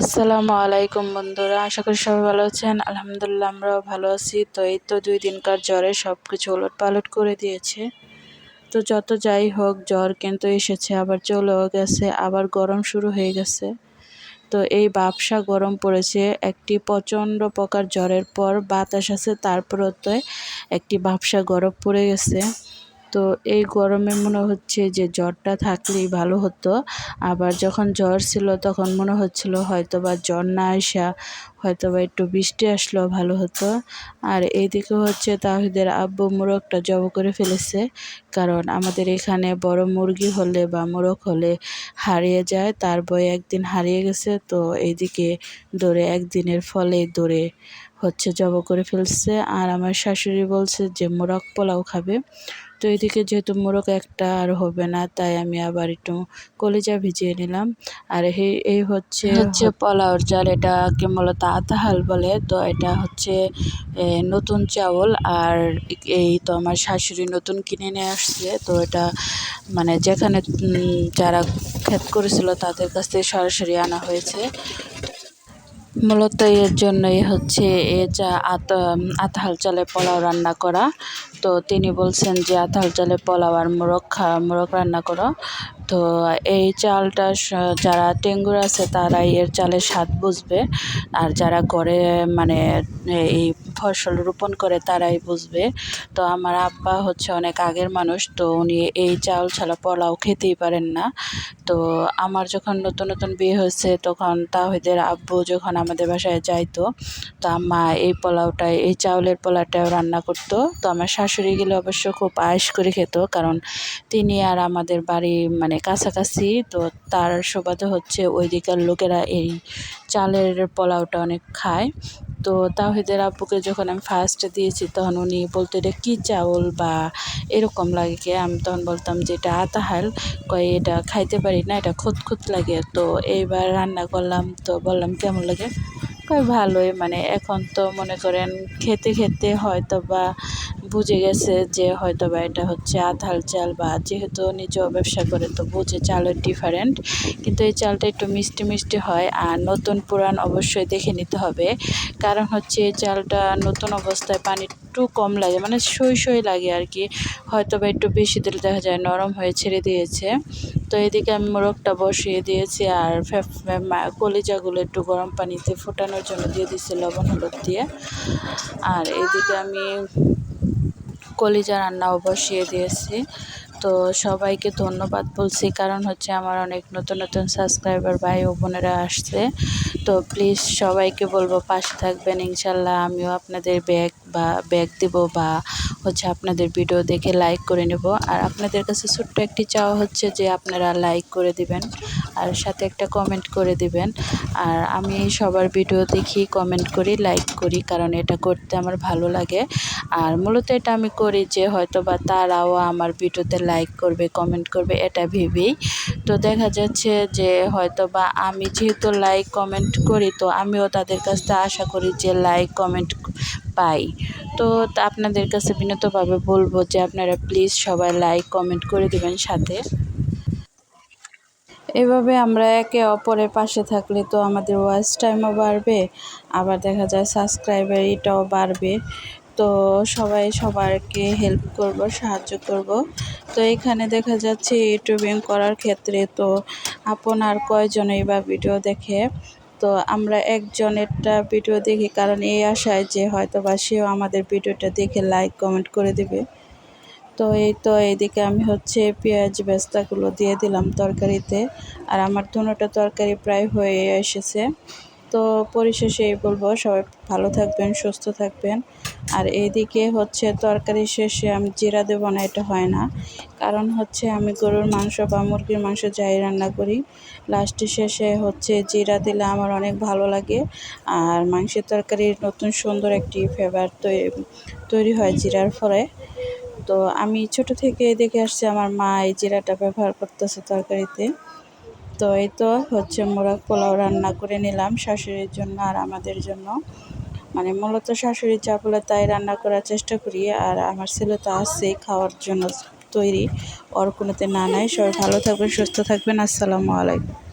আসসালামু আলাইকুম বন্ধুরা, আশা করি সবাই ভালো আছেন। আলহামদুলিল্লাহ আমরাও ভালো আছি। তো এই তো দুই দিনকার জ্বরে সব কিছু ওলট পালট করে দিয়েছে। তো যত যাই হোক, জ্বর কিন্তু এসেছে, আবার চলেও গেছে, আবার গরম শুরু হয়ে গেছে। তো এই বাপসা গরম পড়েছে, একটি প্রচণ্ড প্রকার জ্বরের পর বাতাস আছে, তারপরও তো একটি বাপসা গরম পড়ে গেছে। তো এই গরমে মনে হচ্ছে যে জ্বরটা থাকলেই ভালো হতো। আবার যখন জ্বর ছিল তখন মনে হচ্ছিল হয়তো বা জ্বর না আসা হয়তো বা একটু বৃষ্টি আসলেও ভালো হতো। আর এইদিকে হচ্ছে তাহিদের আব্বু মোরগটা জব করে ফেলেছে। কারণ আমাদের এখানে বড় মুরগি হলে বা মোরগ হলে হারিয়ে যায়, তার বই একদিন হারিয়ে গেছে। তো এইদিকে দৌড়ে একদিনের ফলে দৌড়ে হচ্ছে জব করে ফেলছে। আর আমার শাশুড়ি বলছে যে, মোরগ পোলাও খাবে। তো এদিকে যেহেতু মোরগ একটা আর হবে না তাই আমি আবার একটু কলিজা ভিজিয়ে নিলাম। আর এই এই হচ্ছে হচ্ছে পোলাওর চাল এটাকে মূলত আতাহাল বলে তো এটা হচ্ছে নতুন চাউল। আর এই তো আমার শাশুড়ি নতুন কিনে নিয়ে আসছে তো এটা মানে যেখানে যারা ক্ষেত করেছিল তাদের কাছ থেকে সরাসরি আনা হয়েছে। মূলত এর জন্যই হচ্ছে এ চা আত, আতহাল চালে পোলাও রান্না করা। তো তিনি বলছেন যে, আতহাল চালে পোলাও আর মোরগ খা, মোরগ রান্না করো। তো এই চালটা যারা টেঙ্গুর আছে তারাই এর চালের স্বাদ বুঝবে। আর যারা ঘরে মানে এই ফসল রোপণ করে তারাই বুঝবে। তো আমার আব্বা হচ্ছে অনেক আগের মানুষ, তো উনি এই চাউল ছাড়া পোলাও খেতেই পারেন না। তো আমার যখন নতুন নতুন বিয়ে হয়েছে, তখন তাহিদের আব্বু যখন আমাদের বাসায় যাইতো, তো আম্মা এই পোলাওটা এই চাউলের পোলাওটাও রান্না করতো। তো আমার শাশুড়ি গেলে অবশ্য খুব আয়েস করে খেত, কারণ তিনি আর আমাদের বাড়ি মানে কাছাকাছি, তো তার সুবাদে হচ্ছে ওই দিকের লোকেরা এই চালের পোলাওটা অনেক খায়। তো তাহিদের আব্বুকে যখন আমি ফার্স্ট দিয়েছি, তখন উনি বলতো, এটা কী চাউল বা এরকম লাগে কি? আমি তখন বলতাম যে, এটা আতাহাল কয়ে, এটা খাইতে পারি না, এটা খুঁত খুঁত লাগে। তো এইবার রান্না করলাম, তো বললাম, কেমন লাগে? কয়, ভালোই। মানে এখন তো মনে করেন, খেতে খেতে হয়তো বা বুঝে গেছে যে হয়তো বা এটা হচ্ছে আধাল চাল বা যেহেতু নিজেও ব্যবসা করে, তো বুঝে চালের ডিফারেন্ট কিন্তু এই চালটা একটু মিষ্টি মিষ্টি হয় আর নতুন পুরান অবশ্যই দেখে নিতে হবে। কারণ হচ্ছে এই চালটা নতুন অবস্থায় পানি একটু কম লাগে মানে সই সই লাগে আর কি। হয়তো বা একটু বেশি দিলে দেখা যায় নরম হয়ে ছেড়ে দিয়েছে। তো এদিকে আমি মোরগটা বসিয়ে দিয়েছি আর কলিজাগুলো একটু গরম পানিতে ফোটানোর জন্য দিয়ে দিচ্ছি লবণ হলুদ দিয়ে। আর এদিকে আমি কলিজা রান্নাও বসিয়ে দিয়েছি। তো সবাইকে ধন্যবাদ বলছি, কারণ হচ্ছে আমার অনেক নতুন নতুন সাবস্ক্রাইবার ভাই ও বোনেরা আসছে। তো প্লিজ সবাইকে বলব পাশে থাকবেন, ইনশাল্লাহ আমিও আপনাদের ব্যাগ বা ব্যাগ দেব বা হচ্ছে আপনাদের ভিডিও দেখে লাইক করে নেব। আর আপনাদের কাছে ছোট্ট একটি চাওয়া হচ্ছে যে আপনারা লাইক করে দিবেন। আর সাথে একটা কমেন্ট করে দিবেন। আর আমি সবার ভিডিও দেখি কমেন্ট করি লাইক করি, কারণ এটা করতে আমার ভালো লাগে। আর মূলত এটা আমি করি যে হয়তো বা তারাও আমার ভিডিওতে লাইক করবে কমেন্ট করবে, এটা ভেবেই। তো দেখা যাচ্ছে যে হয়তো বা আমি যেহেতু লাইক কমেন্ট করি, তো আমিও তাদের কাছ থেকে আশা করি যে লাইক কমেন্ট পাই। তো আপনাদের কাছে বিনীতভাবে বলব যে আপনারা প্লিজ সবাই লাইক কমেন্ট করে দেবেন সাথে। এভাবে আমরা একে অপরের পাশে থাকলে তো আমাদের ওয়াচ টাইমও বাড়বে, আবার দেখা যায় সাবস্ক্রাইবার এটাও বাড়বে। তো সবাই সবারকে হেল্প করব, সাহায্য করব। তো এখানে দেখা যাচ্ছে ইউটিউবিং করার ক্ষেত্রে তো আপনার কয়জনেই বা ভিডিও দেখে। তো আমরা একজনেরটা ভিডিও দেখি, কারণ এই আশায় যে হয়তো বা সেও আমাদের ভিডিওটা দেখে লাইক কমেন্ট করে দেবে। তো এই তো এইদিকে আমি হচ্ছে পেঁয়াজ বেস্তাগুলো দিয়ে দিলাম তরকারিতে। আর আমার দুটোটা তরকারি প্রায় হয়ে এসেছে। তো পরিশেষে এই বলব, সবাই ভালো থাকবেন, সুস্থ থাকবেন। আর এইদিকে হচ্ছে তরকারি শেষে আমি জিরা দেবো না, এটা হয় না। কারণ হচ্ছে আমি গরুর মাংস বা মুরগির মাংস যাই রান্না করি লাস্টে শেষে হচ্ছে জিরা দিলে আমার অনেক ভালো লাগে। আর মাংসের তরকারির নতুন সুন্দর একটি ফ্লেভার তৈরি হয় জিরার ফলে। তো আমি ছোট থেকে দেখে আসছি আমার মা এই জিরাটা ব্যবহার করতেছে তরকারিতে। তো এই তো হচ্ছে মোরগ পোলাও রান্না করে নিলাম শাশুড়ির জন্য আর আমাদের জন্য। মানে মূলত শাশুড়ি চা বলে তাই রান্না করার চেষ্টা করি আর আমার ছেলে তো আসছেই খাওয়ার জন্য তৈরি। ওর কোনোতে না নাই। সবাই ভালো থাকবেন, সুস্থ থাকবেন। আসসালামু আলাইকুম।